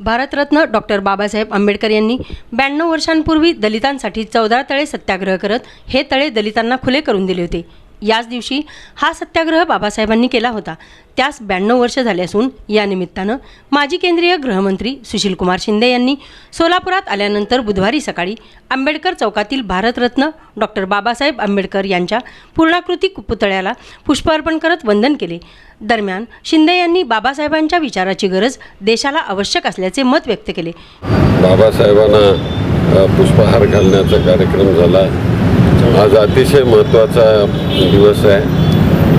Bharat Ratna doctor Babasaheb Ambedkar यांनी ब्याण्णव वर्षांपूर्वी दलितांसाठी चौदा तळे सत्याग्रह करत हे तळे दलितांना खुले करून दिले होते. याच दिवशी हा सत्याग्रह बाबासाहेबांनी केला होता. त्यास ब्याण्णव वर्ष झाले असून या निमित्तानं माजी केंद्रीय गृहमंत्री सुशीलकुमार शिंदे यांनी सोलापुरात आल्यानंतर बुधवारी सकाळी आंबेडकर चौकातील भारतरत्न डॉक्टर बाबासाहेब आंबेडकर यांच्या पूर्णाकृती पुतळ्याला पुष्प अर्पण करत वंदन केले. दरम्यान शिंदे यांनी बाबासाहेबांच्या विचाराची गरज देशाला आवश्यक असल्याचे मत व्यक्त केले. बाबासाहेबांना पुष्पहार घालण्याचा कार्यक्रम झाला. आज अतिशय महत्त्वाचा दिवस आहे.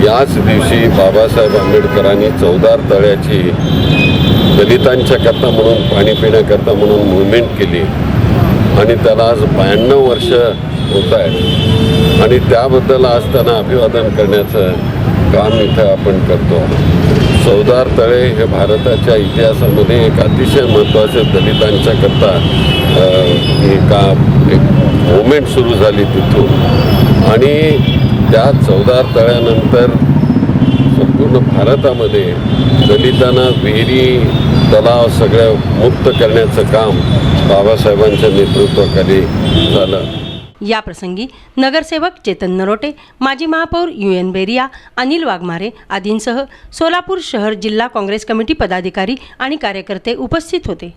याच दिवशी बाबासाहेब आंबेडकरांनी चौदार तळ्याची दलितांच्या करता म्हणून पाणी पिण्याकरता म्हणून मुवमेंट केली. आणि त्याला आज ब्याण्णव वर्ष होत आहे आणि त्याबद्दल आज त्यांना अभिवादन करण्याचं काम इथं आपण करतो. चौदार तळे हे भारताच्या इतिहासामध्ये एक अतिशय महत्त्वाचे दलितांच्या करता अ, मुवमेंट सुरू झाली तिथून. आणि त्या चौदा तळ्यानंतर संपूर्ण भारतामध्ये दलितांना विहिरी तलाव सगळं मुक्त करण्याचं काम बाबासाहेबांच्या नेतृत्वाखाली झालं. या प्रसंगी नगरसेवक चेतन नरोटे माजी महापौर यू एन बेरिया अनिल वाघमारे आदींसह सोलापूर शहर जिल्हा काँग्रेस कमिटी पदाधिकारी आणि कार्यकर्ते उपस्थित होते.